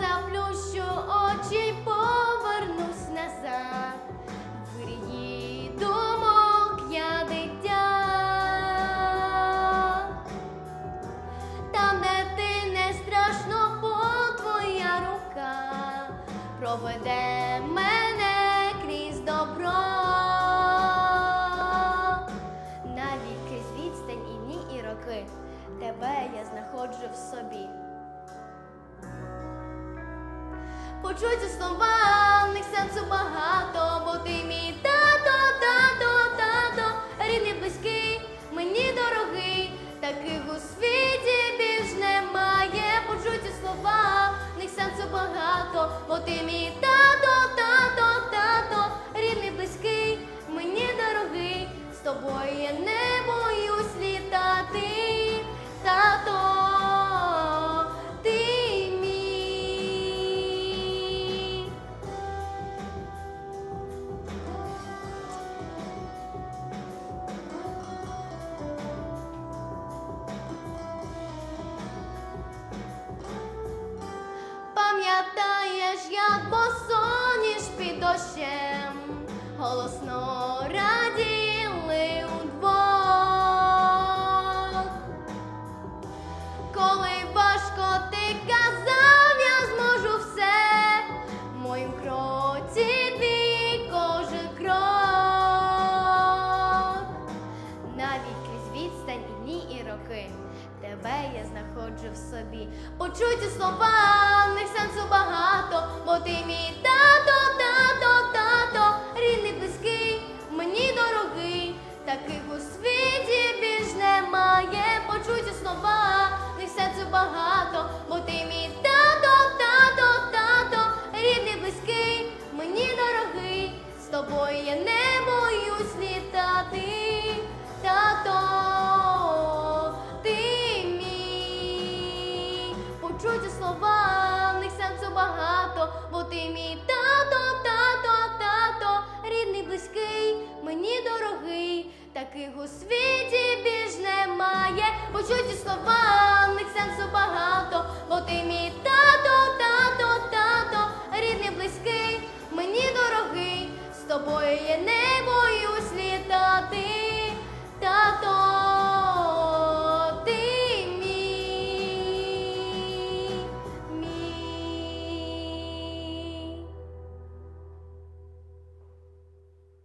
заплющу очі й повернусь назад. В рії думок я дитя. Там, де ти не страшно, бо твоя рука проведе мене крізь добро. Навіть крізь відстань і дні, і роки тебе я знаходжу в собі. Почуйте слова, як босоніж під дощем, голосно радіє. знаходжу в собі. Почуйте слова, них сенсу багато, бо ти мій тато, тато, тато, рідний близький, мені дорогий, таких у світі більш немає. Почуйте слова, них сенсу багато, бо ти мій тато, тато, тато, рідний близький, мені дорогий, з тобою я не боюсь літати, тато. Чуйте слова, в них сенсу багато, бо ти мій тато, тато, тато, рідний, близький, мені дорогий, таких у світі більш немає. Почуйте слова, в них сенсу багато, бо ти мій тато, тато, тато, рідний, близький, мені дорогий, з тобою я не боюсь.